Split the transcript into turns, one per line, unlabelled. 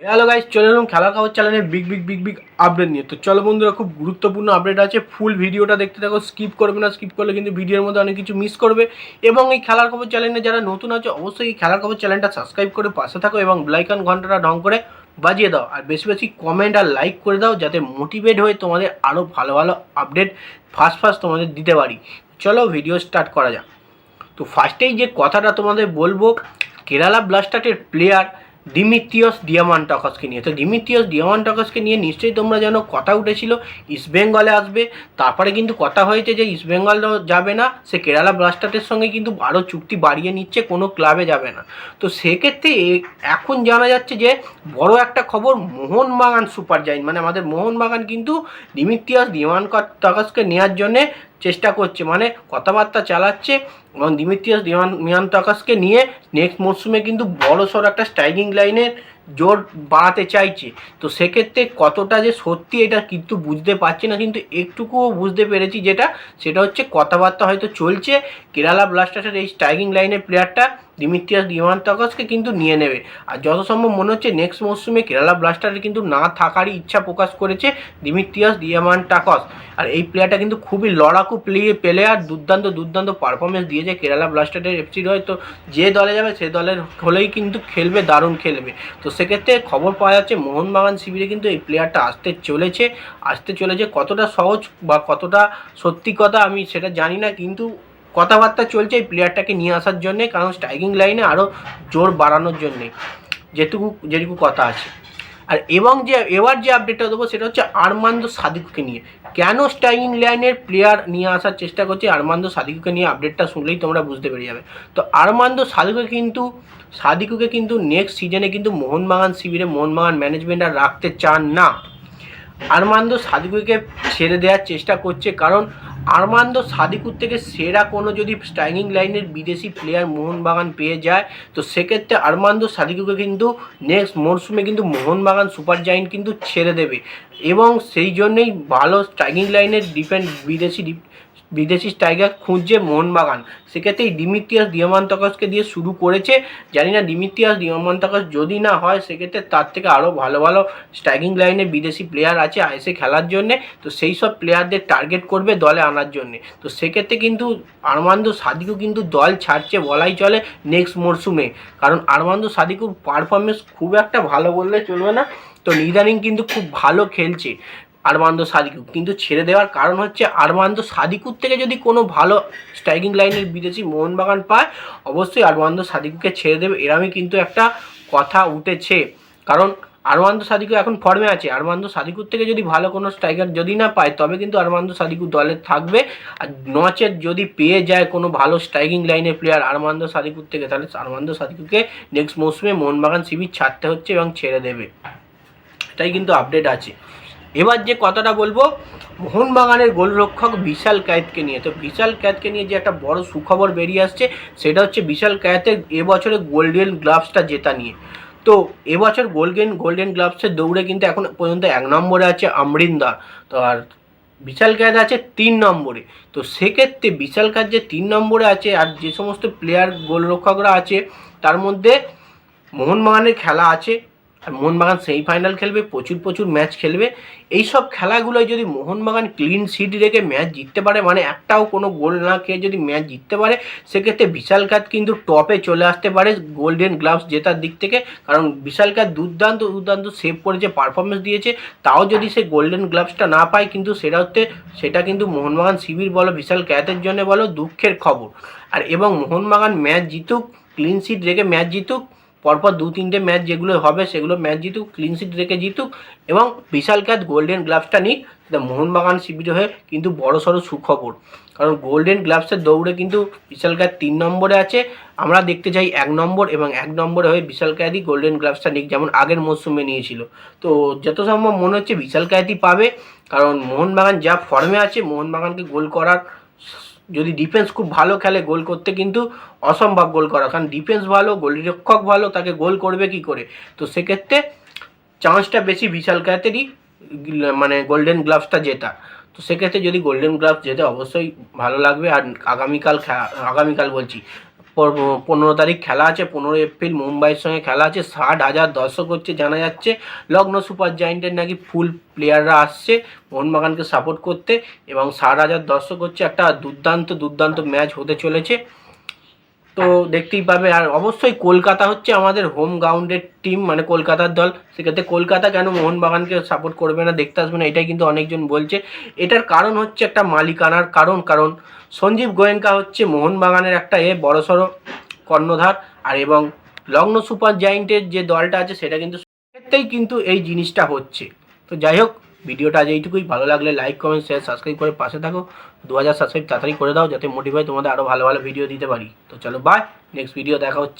Hello guys চলে এলাম খেলার খবর চ্যানেলে big big big big update নিয়ে। তো চলো বন্ধুরা, খুব গুরুত্বপূর্ণ আপডেট আছে। ফুল ভিডিওটা দেখতে থাকো স্কিপ করবে না স্কিপ করলে কিন্তু ভিডিওর মধ্যে অনেক কিছু মিস করবে। এবং এই খেলার খবর চ্যানেলে যারা নতুন আছে, অবশ্যই এই খেলার খবর চ্যানেলটা সাবস্ক্রাইব করে পাশে থাকো এবং ব্লাইকন ঘন্টাটা ঢং করে বাজিয়ে দাও। আর বেশি বেশি কমেন্ট আর লাইক করে দাও, যাতে মোটিভেট হয়ে তোমাদের আরও ভালো ভালো আপডেট ফার্স্ট ফার্স্ট তোমাদের দিতে পারি। চলো ভিডিও স্টার্ট করা যাক। তো ফার্স্টেই যে কথাটা তোমাদের বলব কেরালা ব্লাস্টারের প্লেয়ার ডিমিত্রিয়স ডিয়ামান্টাকাসকে নিয়ে। তো ডিমিত্রিয়স ডিয়ামান্টাকাসকে নিয়ে নিশ্চয়ই তোমরা যেন কথা উঠেছিল ইস্টবেঙ্গলে আসবে। তারপরে কিন্তু কথা হয়েছে যে ইস্টবেঙ্গল যাবে না, সে কেরালা ব্লাস্টারের সঙ্গে কিন্তু আরও চুক্তি বাড়িয়ে নিচ্ছে, কোনো ক্লাবে যাবে না। তো সেক্ষেত্রে এখন জানা যাচ্ছে যে বড় একটা খবর মোহনবাগান সুপার জাইন মানে আমাদের মোহনবাগান কিন্তু ডিমিত্রিয়াস ডিয়ামান্টাকাসকে নেওয়ার জন্যে চেষ্টা করছে মানে কথাবার্তা চালাচ্ছে এবং দিমিত্রিয়াস মিয়ান্ত আকাশকে নিয়ে নেক্সট মরশুমে কিন্তু বড়সড় একটা স্ট্রাইকিং লাইনের জোর বাড়াতে চাইছে। তো সেক্ষেত্রে কতটা যে সত্যি এটা কিন্তু বুঝতে পারছি না, কিন্তু একটুকুও বুঝতে পেরেছি যেটা, সেটা হচ্ছে কথাবার্তা হয়তো চলছে। কেরালা ব্লাস্টার্সের এই স্ট্রাইকিং লাইনের প্লেয়ারটা দিমিত্রিয়াস দিয়ামান্তাকাসকে কিন্তু নিয়ে নেবে। আর যত সম্ভব মনে হচ্ছে নেক্সট মরশুমে কেরালা ব্লাস্টারের কিন্তু না থাকারই ইচ্ছা প্রকাশ করেছে দিমিত্রিয়াস দিয়ামান্টাকস আর এই প্লেয়ারটা কিন্তু খুবই লড়াকু প্লে প্লেয়ার দুর্দান্ত দুর্দান্ত পারফরমেন্স দিয়েছে কেরালা ব্লাস্টারের এফসির হয়তো যে দলে যাবে, সে দলের হলেই কিন্তু খেলবে, দারুণ খেলবে। তো সেক্ষেত্রে খবর পাওয়া যাচ্ছে মোহনবাগান শিবিরে কিন্তু এই প্লেয়ারটা আসতে চলেছে। আসতে চলেছে কতটা সহজ বা কতটা সত্যি কথা আমি সেটা জানি না। কিন্তু কথাবার্তা চলছে এই প্লেয়ারটাকে নিয়ে আসার জন্যে, কারণ স্ট্রাইকিং লাইনে আরও জোর বাড়ানোর জন্যে, যেটুকু যেটুকু কথা আছে। আর এবং যে, এবার যে আপডেটটা দেবো, সেটা হচ্ছে আরমান্দ সাদিককে নিয়ে। কেন স্ট্রাইকিং লাইনের প্লেয়ার নিয়ে আসার চেষ্টা করছে আরমান্দ সাদিকুকে নিয়ে? আপডেটটা শুনলেই তোমরা বুঝতে পেরে যাবে। তো আরমান্দ সাদিকুকে কিন্তু সাদিকুকে কিন্তু নেক্সট সিজনে কিন্তু মোহনবাগান শিবিরে মোহনবাগান ম্যানেজমেন্ট আর রাখতে চান না। আরমান্দ সাদিকুকে ছেড়ে দেওয়ার চেষ্টা করছে, কারণ আরমান্দ সাদিকুর থেকে সেরা কোনো যদি স্ট্রাইকিং লাইনের বিদেশি প্লেয়ার মোহনবাগান পেয়ে যায়, তো সেক্ষেত্রে আরমান্দ সাদিকুকে কিন্তু নেক্সট মরশুমে কিন্তু মোহনবাগান সুপার জায়েন্ট কিন্তু ছেড়ে দেবে। এবং সেই জন্যেই ভালো স্ট্রাইকিং লাইনের ডিফেন্ড বিদেশি বিদেশি স্ট্রাইকার খুঁজছে মোহনবাগান। সেক্ষেত্রে এই ডিমিত্রিয়াস দিয়ামান্তকাসকে দিয়ে শুরু করেছে। জানি না ডিমিত্রিয়াস দিয়ামান্তকাস যদি না হয়, সেক্ষেত্রে তার থেকে আরও ভালো ভালো স্ট্রাইকিং লাইনে বিদেশি প্লেয়ার আছে আইসে খেলার জন্যে। তো সেই সব প্লেয়ারদের টার্গেট করবে দলে আনার জন্যে। তো সেক্ষেত্রে কিন্তু আরমান্দ সাদিকু কিন্তু দল ছাড়ছে বলাই চলে নেক্সট মরশুমে কারণ আরমান্দ সাদিকুর পারফরমেন্স খুব একটা ভালো বললে চলবে না। তো ইদানিং কিন্তু খুব ভালো খেলছে। Armand Sadiku. কিন্তু ছেড়ে দেওয়ার কারণ হচ্ছে আরমান্দ সাদিকুর থেকে যদি কোনো ভালো স্ট্রাইকিং লাইনের বিদেশি মোহনবাগান পায়, অবশ্যই আরমান্দ সাদিকুকে ছেড়ে দেবে। এরমই কিন্তু একটা কথা উঠেছে। কারণ আরমান্দ সাদিকু এখন ফর্মে আছে। আরমান্দ সাদিকুর থেকে যদি ভালো কোনো স্ট্রাইকার যদি না পায়, তবে কিন্তু আরমান্দ সাদিকু দলে থাকবে। আর নচেত যদি পেয়ে যায় কোনো ভালো স্ট্রাইকিং লাইনের প্লেয়ার আরমান্দ সাদিকুর থেকে, তাহলে আরমান্দ সাদিকুকে নেক্সট মৌসুমে মোহনবাগান শিবির ছাড়তে হচ্ছে এবং ছেড়ে দেবে। এটাই কিন্তু আপডেট আছে। এবার যে কথাটা বলব, মোহনবাগানের গোলরক্ষক বিশাল ক্যাতকে নিয়ে। তো বিশাল ক্যাতকে নিয়ে যে একটা বড় সুখবর বেরিয়ে আসছে, সেটা হচ্ছে বিশাল ক্যাতের এবছরে গোল্ডেন গ্লাভসটা জেতা নিয়ে। তো এবছর গোল্ডেন গোল্ডেন গ্লাভসের দৌড়ে কিন্তু এখন পর্যন্ত এক নম্বরে আছে আমরিন্দা তো আর বিশাল ক্যাত আছে তিন নম্বরে। তো সেক্ষেত্রে বিশাল ক্যাত যে তিন নম্বরে আছে আর যে সমস্ত প্লেয়ার গোলরক্ষকরা আছে, তার মধ্যে মোহনবাগানের খেলা আছে আর মোহনবাগান সেমিফাইনাল খেলবে, প্রচুর প্রচুর ম্যাচ খেলবে। এই সব খেলাগুলোয় যদি মোহনবাগান ক্লিন সিট রেখে ম্যাচ জিততে পারে মানে একটাও কোনো গোল না খেয়ে যদি ম্যাচ জিততে পারে, সেক্ষেত্রে বিশাল কাত কিন্তু টপে চলে আসতে পারে গোল্ডেন গ্লাভস জেতার দিক থেকে। কারণ বিশাল কাত দুর্দান্ত দুর্দান্ত সেভ করেছে পারফরমেন্স দিয়েছে। তাও যদি সে গোল্ডেন গ্লাভসটা না পায়, কিন্তু সেটা হচ্ছে, সেটা কিন্তু মোহনবাগান শিবির বলো, বিশাল ক্যাতের জন্য বলো, দুঃখের খবর। আর এবং মোহনবাগান ম্যাচ জিতুক ক্লিন সিট রেখে ম্যাচ জিতুক পরপর দু, তিনটে ম্যাচ যেগুলো হবে, সেগুলো ম্যাচ জিতুক ক্লিন সিট রেখে জিতুক এবং বিশাল ক্যাত গোল্ডেন গ্লাভসটা নিক, সেটা মোহনবাগান শিবির হয়ে কিন্তু বড় সড়ো সুখবর। কারণ গোল্ডেন গ্লাভসের দৌড়ে কিন্তু বিশাল ক্যাত তিন নম্বরে আছে। আমরা দেখতে চাই এক নম্বর এবং এক নম্বরে হয়ে বিশাল ক্যাতই গোল্ডেন গ্লাভসটা নিক, যেমন আগের মরশুমে নিয়েছিল। তো যত সম্ভব মনে হচ্ছে বিশাল ক্যাতই পাবে, কারণ মোহনবাগান যা ফর্মে আছে, মোহনবাগানকে গোল করার যদি ডিফেন্স খুব ভালো খেলে, গোল করতে কিন্তু অসম্ভব গোল করা। কারণ ডিফেন্স ভালো, গোলরক্ষক ভালো, তাকে গোল করবে কি করে? তো সেক্ষেত্রে চান্সটা বেশি বিশাল ক্যাতেরই মানে গোল্ডেন গ্লাভসটা জেতা। তো সেক্ষেত্রে যদি গোল্ডেন গ্লাভস জেতে অবশ্যই ভালো লাগবে। আর আগামীকাল আগামীকাল বলছি পনেরো তারিখ খেলা আছে পনেরো এপ্রিল মুম্বাইয়ের সঙ্গে খেলা আছে, ষাট হাজার দর্শক হচ্ছে, জানা যাচ্ছে। লগ্ন সুপার জায়েন্টের নাকি ফুল প্লেয়াররা আসছে, মোহনবাগানকে সাপোর্ট করতে, এবং ষাট হাজার দর্শক হচ্ছে একটা দুর্দান্ত দুর্দান্ত ম্যাচ হতে চলেছে। তো দেখতেই পাবে। আর অবশ্যই কলকাতা হচ্ছে আমাদের হোম গ্রাউন্ডের টিম মানে কলকাতার দল। সেক্ষেত্রে কলকাতা কেন মোহনবাগানকে সাপোর্ট করবে না? দেখতে আসবে না, এটাই কিন্তু অনেকজন বলছে। এটার কারণ হচ্ছে একটা মালিকানার কারণ কারণ সঞ্জীব গোয়েঙ্কা হচ্ছে মোহনবাগানের একটা এ বড়সড় কর্ণধার। আর এবং লগ্ন সুপার জায়েন্টের যে দলটা আছে, সেটা কিন্তু ক্ষেত্রেই কিন্তু এই জিনিসটা হচ্ছে। তো যাই হোক ভিডিওটা আজ এইটুকুই। ভালো লাগলে লাইক কমেন্ট শেয়ার সাবস্ক্রাইব করে পাশে থাকো। দু হাজার সাবস্ক্রাইব তাড়াতাড়ি করে দাও, যাতে মোটিভাই তোমাদের আরও ভালো ভালো ভিডিও দিতে পারি। তো চলো বাই নেক্সট ভিডিও দেখা হচ্ছে।